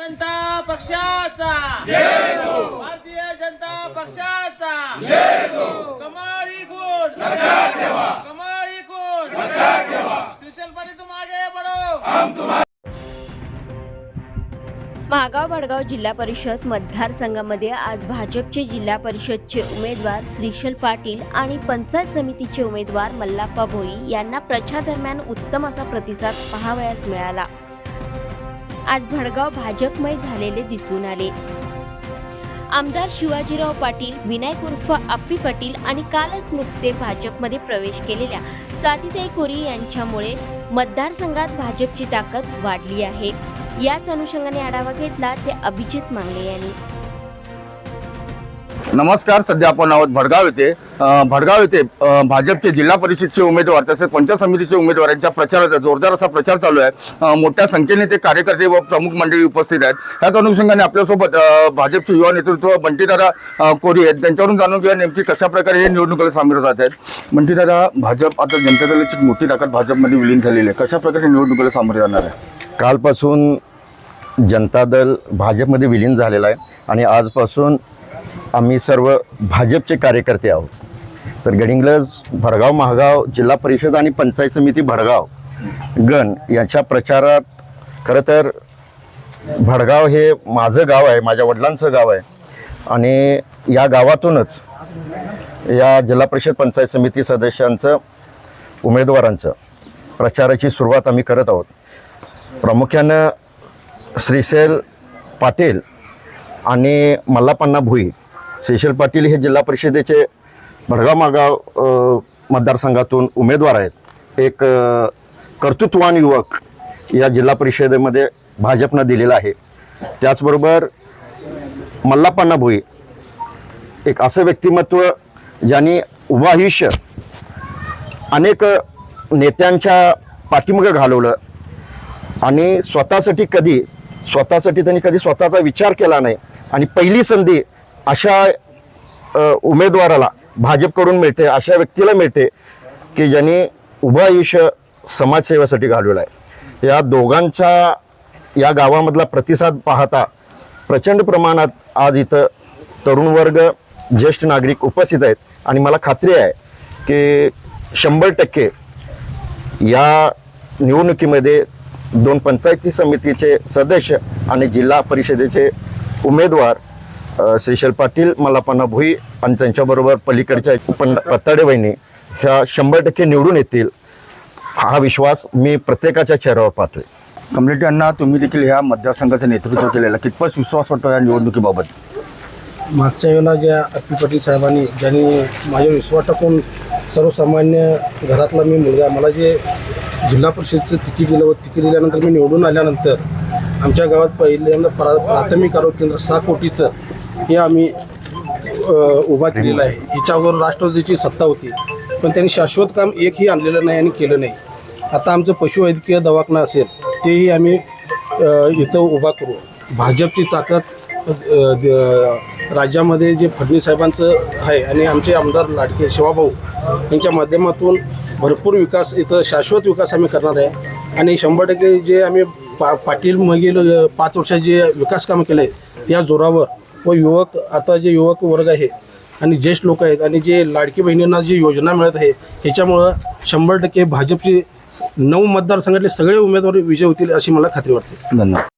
जनता पक्षाचा. भारतीय जनता पक्षाचा. कमाळी कोण कमाळी कोण श्रीशल पाटील तुम आगे बढ़ो महागाव भडगाव जिल्हा परिषद मतदारसंघामध्ये आज भाजपचे जिल्हा परिषदचे उमेदवार श्रीशल पाटील आणि पंचायत समितीचे उमेदवार मल्लाप्पा भोई यांना प्रचार दरम्यान उत्तम असा प्रतिसाद पाहावयास मिळाला. आज भडगाव भाजपमय झालेले दिसून आले. आमदार शिवाजीराव पाटील विनायक उर्फ आप्पी पाटील आणि कालच नुकते भाजपमध्ये प्रवेश केलेल्या साधिताई कोरी यांच्यामुळे मतदारसंघात भाजपची ताकद वाढली आहे. याच अनुषंगाने आढावा घेतला ते अभिजित मांगले यांनी. नमस्कार सध्या आपण आहोत भडगाव येथे. भडगाव येथे भाजपचे जिल्हा परिषदचे उमेदवार तसेच पंचायत समितीचे उमेदवारांच्या प्रचाराचा जोरदार असा प्रचार चालू आहे. मोठ्या संख्येने ते कार्यकर्ते व प्रमुख मंडळी उपस्थित आहेत. त्याच अनुषंगाने आपल्यासोबत भाजपचे युवा नेतृत्व बंटीदादा कोरी आहेत. त्यांच्यावरून जाणून घेऊया नेमकी कशा प्रकारे हे निवडणुकीला सामील जात आहेत. बंटीदादा भाजप आता जनता दलाची मोठी ताकद भाजपमध्ये विलीन झालेली आहे. कशा प्रकारे निवडणुकीला सामोरे जाणार आहे? कालपासून जनता दल भाजपमध्ये विलीन झालेला आहे आणि आजपासून आम्ही सर्व भाजपचे कार्यकर्ते आहोत. तर गडिंग्लज भडगाव महागाव जिल्हा परिषद आणि पंचायत समिती भडगाव गण यांच्या प्रचारात खरं तर भडगाव हे माझं गाव आहे माझ्या वडिलांचं गाव आहे. आणि या गावातूनच या जिल्हा परिषद पंचायत समिती सदस्यांचं उमेदवारांचं प्रचाराची सुरुवात आम्ही करत आहोत. प्रामुख्यानं श्रीशैल पाटील आणि मल्लापण्णा भुई सेशल पाटील हे जिल्हा परिषदेचे भडगाव मागाव मतदारसंघातून उमेदवार आहेत. एक कर्तृत्वान युवक या जिल्हा परिषदेमध्ये भाजपनं दिलेला आहे. त्याचबरोबर मल्लाप्पांना भुई एक असं व्यक्तिमत्व ज्यांनी उभं अनेक नेत्यांच्या पाठीमागं घालवलं आणि स्वतःसाठी कधी स्वतःसाठी त्यांनी कधी स्वतःचा विचार केला नाही आणि पहिली संधी अशा उमेदवाराला भाजपकडून मिळते अशा व्यक्तीला मिळते की ज्यांनी उभं आयुष्य समाजसेवेसाठी घालवलं आहे या दोघांचा या गावामधला प्रतिसाद पाहता प्रचंड प्रमाणात आज इथं तरुण वर्ग ज्येष्ठ नागरिक उपस्थित आहेत. आणि मला खात्री आहे की शंभर टक्के या निवडणुकीमध्ये दोन पंचायती समितीचे सदस्य आणि जिल्हा परिषदेचे उमेदवार श्रीशैल पाटील मल्लापण्णा भुई आणि त्यांच्याबरोबर पलीकडच्या पण पत्ताडे बहिणी ह्या शंभर टक्के निवडून येतील हा विश्वास मी प्रत्येकाच्या चेहऱ्यावर पाहतोय कम्युनिटी अण्णा तुम्ही देखील ह्या मतदारसंघाचं नेतृत्व केलेलं आहे. कितपत विश्वास वाटतो या निवडणुकीबाबत मागच्या वेळेला ज्या अप्पी पाटील साहेबांनी ज्यांनी माझ्या विश्वास टाकून सर्वसामान्य घरातला मी मुलगा मला जे जिल्हा परिषदचं तिकीट दिलं व तिकीट दिल्यानंतर मी निवडून आल्यानंतर आमच्या गावात पहिल्यांदा प्रा प्राथमिक आरोग्य केंद्र सहा कोटीचं हे आम्ही उभा केलेला आहे. हिच्यावर राष्ट्रवादीची सत्ता होती. पण त्यांनी शाश्वत काम एकही आणलेलं नाही आणि केलं नाही. आता आमचं पशुवैद्यकीय दवाखाना असेल तेही आम्ही इथं उभा करू. भाजपची ताकद द- राज्यामध्ये जे फडणवीस साहेबांचं आहे आणि आमचे आमदार लाडके शिवाभाऊ यांच्या माध्यमातून भरपूर विकास इथं शाश्वत विकास आम्ही करणार आहे. आणि शंभर टक्के जे आम्ही पा पाटील मागील पाच वर्षात जे विकास कामं केले त्या जोरावर व युवक आता जे युवक वर्ग आहे आणि ज्येष्ठ लोक आहेत आणि जे लाडकी बहिणींना जी योजना मिळत आहे ह्याच्यामुळं शंभर टक्के भाजपची नऊ मतदारसंघातले सगळे उमेदवार विजय होतील अशी मला खात्री वाटते. धन्यवाद.